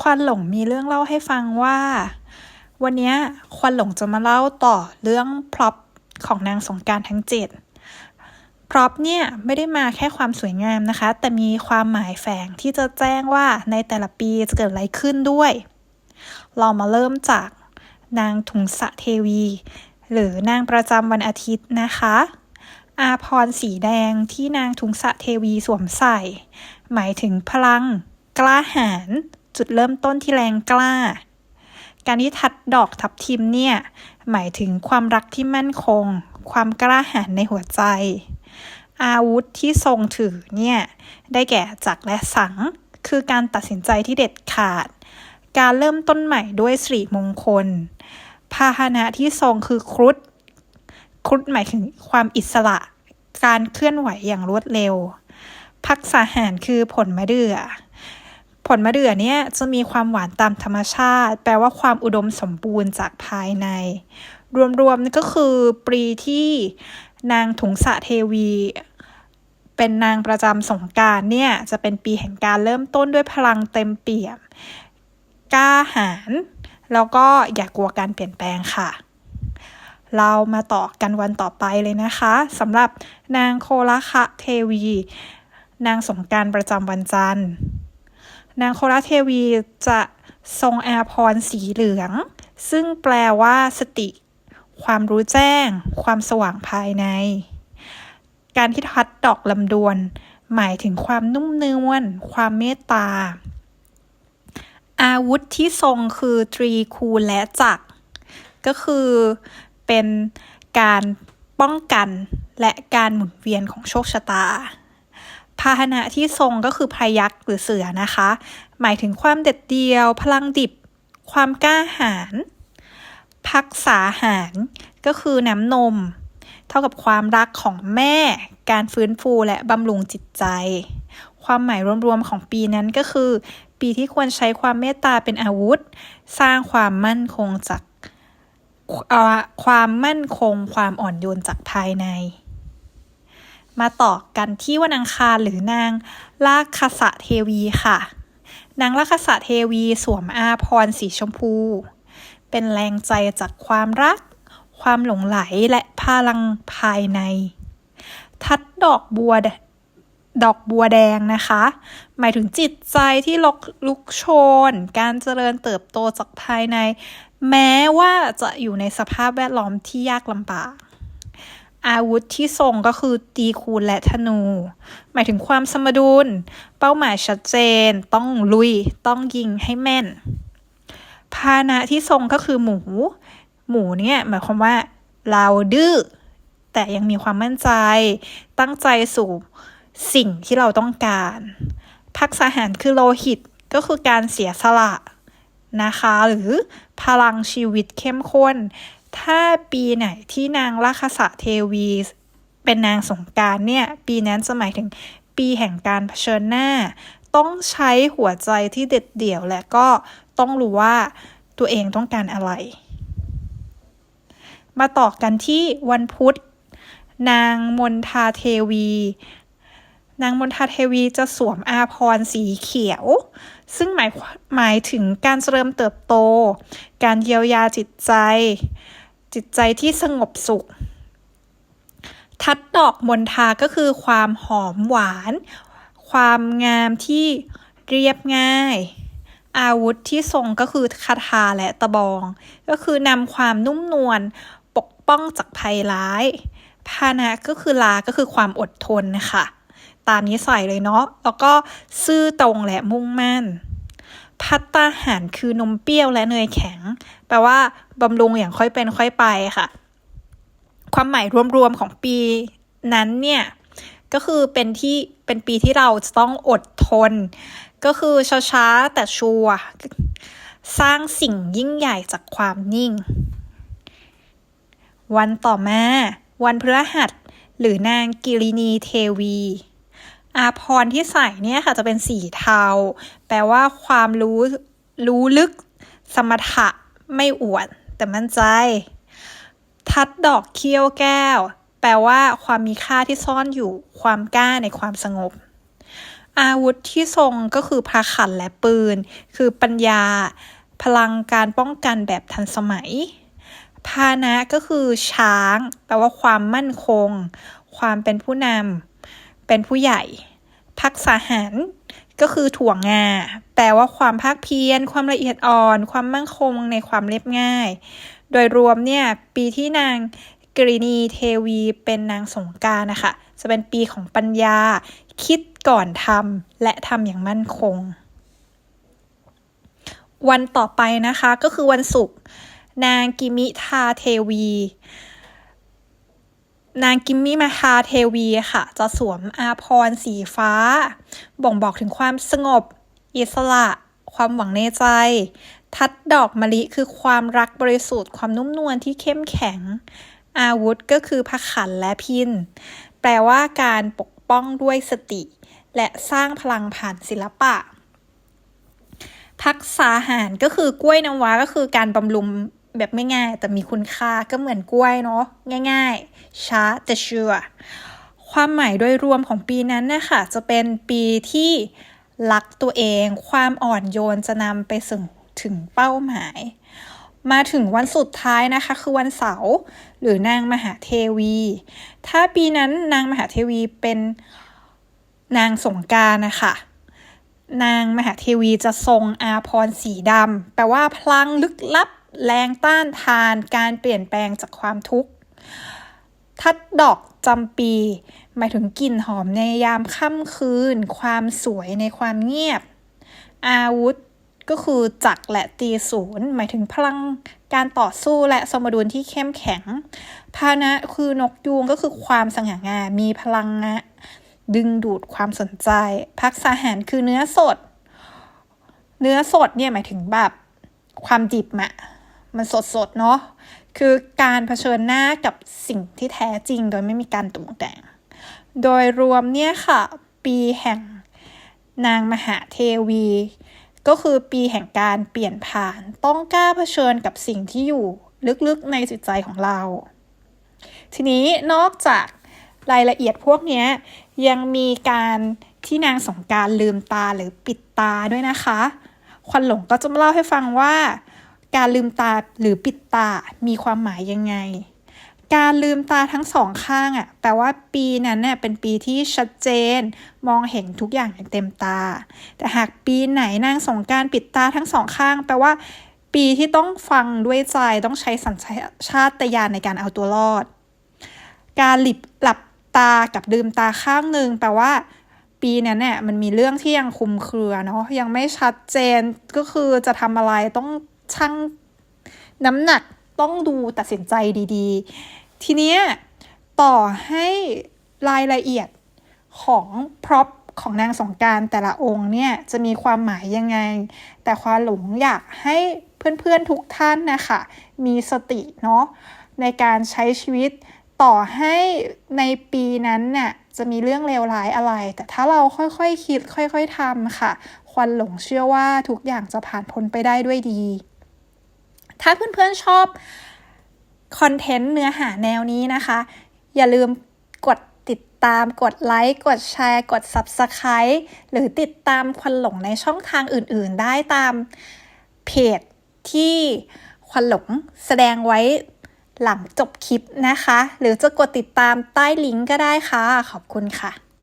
ควันหลงมีเรื่องเล่าให้ฟังว่า วันนี้ควันหลงจะมาเล่าต่อเรื่องพร็อพของนางสงการทั้งเจ็ดพร็อพเนี่ยไม่ได้มาแค่ความสวยงามนะคะ แต่มีความหมายแฝงที่จะแจ้งว่าในแต่ละปีจะเกิดอะไรขึ้นด้วย เรามาเริ่มจากนางถุงสะเทวี หรือนางประจำวันอาทิตย์นะคะอาพรสีแดงที่นางทุงสะเทวีสวมใส่ หมายถึงพลัง กล้าหาญ จุดเริ่มต้นที่แรงกล้า การที่ทัดดอกทับทิมเนี่ย หมายถึงความรักที่มั่นคง ความกล้าหาญในหัวใจ อาวุธที่ทรงถือเนี่ย ได้แก่จักรและสัง คือการตัดสินใจที่เด็ดขาด การเริ่มต้นใหม่ด้วยสิริมงคล พาหนะที่ทรงคือครุฑครุฑหมายถึงความอิสระ การเคลื่อนไหวอย่างรวดเร็ว พักษาหารคือผลมะเดื่อ ผลมะเดื่อเนี่ยจะมีความหวานตามธรรมชาติ แปลว่าความอุดมสมบูรณ์จากภายใน รวมๆก็คือปรีที่นางถุงสะเทวี เป็นนางประจำสงการเนี่ย จะเป็นปีแห่งการเริ่มต้นด้วยพลังเต็มเปี่ยมกล้าหาญแล้วก็อย่ากกลัวการเปลี่ยนแปลงค่ะ เรามาต่อกันวันต่อไปเลยนะคะสำหรับนางโคละคะเทวี นางสงการประจำวันจันทร์ นางโคละเทวีจะทรงอาพรสีเหลือง ซึ่งแปลว่าสติ ความรู้แจ้ง ความสว่างภายใน การที่ทัดดอกลำดวน หมายถึงความนุ่มนวลความเมตตา อาวุธที่ทรงคือตรีคูณและจักร ก็คือเป็นการป้องกันและการหมุนเวียนของโชคชะตาาหนะที่ทรงก็คือพายักษ์หรือเสือนะคะ หมายถึงความเด็ดเดียว พลังดิบ ความกล้าหาญพักษาหารก็คือน้ำนม เท่ากับความรักของแม่ การฟื้นฟูและบำรุงจิตใจ ความหมายรวมๆของปีนั้นก็คือ ปีที่ควรใช้ความเมตตาเป็นอาวุธ สร้างความมั่นคงจากความมั่นคงความอ่อนโยนจากภายใน มาต่อกันที่วันอังคารหรือนางลาคสะเทวีค่ะ นางลาคสะเทวีสวมอาพรสีชมพู เป็นแรงใจจากความรัก ความหลงไหลและพลังภายใน ทัดดอกบัวดอกบัวแดงนะคะ หมายถึงจิตใจที่ลกลุกโชน การเจริญเติบโตจากภายใน แม้ว่าจะอยู่ในสภาพแวดล้อมที่ยากลำบาก อาวุธที่ทรงก็คือตีคูณและธนู หมายถึงความสมดุล เป้าหมายชัดเจน ต้องลุย ต้องยิงให้แม่น พานะที่ทรงก็คือหมู หมูเนี่ยหมายความว่า เราดื้อแต่ยังมีความมั่นใจ ตั้งใจสู่สิ่งที่เราต้องการพักษาหารคือโลหิตก็คือการเสียสละนะคะ หรือพลังชีวิตเข้มข้น ถ้าปีไหนที่นางราคสะเทวี เป็นนางสงการเนี่ย ปีนั้นจะหมายถึงปีแห่งการเผชิญหน้า ต้องใช้หัวใจที่เด็ดเดี่ยวและก็ต้องรู้ว่าตัวเองต้องการอะไร มาต่อกันที่วันพุธ นางมนทาเทวี นางมนทาเทวีจะสวมอาพรสีเขียว ซึ่งหมายหมายถึงการเจริญเติบโต การเยียวยาจิตใจ จิตใจที่สงบสุข ทัดดอกมนทาก็คือความหอมหวาน ความงามที่เรียบง่าย อาวุธที่ทรงก็คือคาถาและตะบอง ก็คือนำความนุ่มนวลปกป้องจากภัยร้ายพานะก็คือลาก็คือความอดทนนะคะตามนี้ใส่เลยเนาะแล้วก็ซื่อตรงและมุ่งมั่น พัตตาหารคือนมเปรี้ยวและเนยแข็ง แปลว่าบำรุงอย่างค่อยเป็นค่อยไปค่ะ ความหมายรวมๆของปีนั้นเนี่ย ก็คือเป็นที่เป็นปีที่เราจะต้องอดทน ก็คือช้าๆแต่ชัวร์สร้างสิ่งยิ่งใหญ่จากความนิ่ง วันต่อมา วันพฤหัส หรือนางกิรินีเทวี อาพรที่ใส่เนี่ยค่ะจะเป็นสีเทา แปลว่าความรู้รู้ลึก สมถะไม่อวด แต่มั่นใจ ทัดดอกเขี้ยวแก้ว แปลว่าความมีค่าที่ซ่อนอยู่ความกล้าในความสงบ อาวุธที่ทรงก็คือพระขันและปืน คือปัญญา พลังการป้องกันแบบทันสมัย พานะก็คือช้าง แปลว่าความมั่นคง ความเป็นผู้นำ เป็นผู้ใหญ่ทักษะหันก็คือถั่วงา แปลว่าความภาคเพียร ความละเอียดอ่อน ความมั่นคงในความเรียบง่าย โดยรวมเนี่ย ปีที่นางกริณีเทวีเป็นนางสงการนะคะ จะเป็นปีของปัญญา คิดก่อนทำและทำอย่างมั่นคง วันต่อไปนะคะก็คือวันศุกร์นางกิมิทาเทวี นางกิมมี่มาฮาเทวีค่ะ จะสวมอาพรสีฟ้า บ่งบอกถึงความสงบ อิสระ ความหวังในใจ ทัดดอกมะลิคือความรักบริสุทธิ์ความนุ่มนวลที่เข้มแข็ง อาวุธก็คือพระขันและพิน แปลว่าการปกป้องด้วยสติ และสร้างพลังผ่านศิลปะทักษาหารก็คือกล้วยน้ำว้าก็คือการบำรุง แบบไม่ง่ายแต่มีคุณค่าก็เหมือนกล้วยเนาะง่าย ๆ ช้าแต่เชื่อ ความหมายโดยรวมของปีนั้นนะคะจะเป็นปีที่รักตัวเอง ความอ่อนโยนจะนำไปถึงถึงเป้าหมาย มาถึงวันสุดท้ายนะคะ คือวันเสาร์หรือนางมหาเทวี ถ้าปีนั้นนางมหาเทวีเป็นนางสงการนะคะนางมหาเทวีจะทรงอาพรสีดำแปลว่าพลังลึกลับ แรงต้านทานการเปลี่ยนแปลงจากความทุกข์ ทัดดอกจำปี หมายถึงกลิ่นหอมในยามค่ำคืน ความสวยในความเงียบ อาวุธก็คือจักรและตีศูนย์หมายถึงพลังการต่อสู้และสมดุลที่เข้มแข็ง พานะคือนกยูงก็คือความสง่างามมีพลังงะดึงดูดความสนใจ พักษาหารคือเนื้อสด เนื้อสดเนี่ยหมายถึงแบบความดิบอะ มันสดสดเนาะคือการเผชิญหน้ากับสิ่งที่แท้จริง โดยไม่มีการตรุงแต่ง โดยรวมเนี่ยค่ะ ปีแห่งนางมหาเทวี ก็คือปีแห่งการเปลี่ยนผ่าน ต้องกล้าเผชิญกับสิ่งที่อยู่ลึกๆในจิตใจของเรา ทีนี้นอกจากรายละเอียดพวกนี้ยังมีการที่นางสงการลืมตาหรือปิดตาด้วยนะคะ ควันหลงก็จะมาเล่าให้ฟังว่า การลืมตาหรือปิดตามีความหมายยังไง การลืมตาทั้งสองข้างอะ่ะแปลว่าปีนั้นเนี่ยเป็นปีที่ชัดเจน มองเห็นทุกอย่างอย่างเต็มตา แต่หากปีไหนนางสงการปิดตาทั้งสองข้าง แปลว่า ปีที่ต้องฟังด้วยใจต้องใช้สัญชาตญาณในการเอาตัวรอด การหลิบหลับตากับลืมตาข้างหนึ่งแปลว่าปีนั้นเนี่ยมันมีเรื่องที่ยังคุมเครือเนาะยังไม่ชัดเจนก็คือจะทำอะไรต้อง ชั่งน้ำหนักต้องดูตัดสินใจดีๆ ทีเนี้ยต่อให้รายละเอียดของพร็อพของนางสงการแต่ละองค์เนี่ยจะมีความหมายยังไง แต่ความหลงอยากให้เพื่อนๆทุกท่านนะคะมีสติเนาะในการใช้ชีวิตต่อให้ในปีนั้นเนี่ยจะมีเรื่องเลวร้ายอะไร แต่ถ้าเราค่อยๆคคิดค่อยๆทำค่ะ ควันหลงเชื่อว่าทุกอย่างจะผ่านพ้นไปได้ด้วยดี ถ้าเพื่อนๆชอบคอนเทนต์เนื้อหาแนวนี้นะคะ อย่าลืมกดติดตามกดไลค์กดแชร์ กด Subscribe หรือติดตามควันหลงในช่องทางอื่นๆ ได้ตามเพจที่ควันหลงแสดงไว้หลังจบคลิปนะคะ หรือจะกดติดตามใต้ลิงก์ก็ได้ค่ะ ขอบคุณค่ะ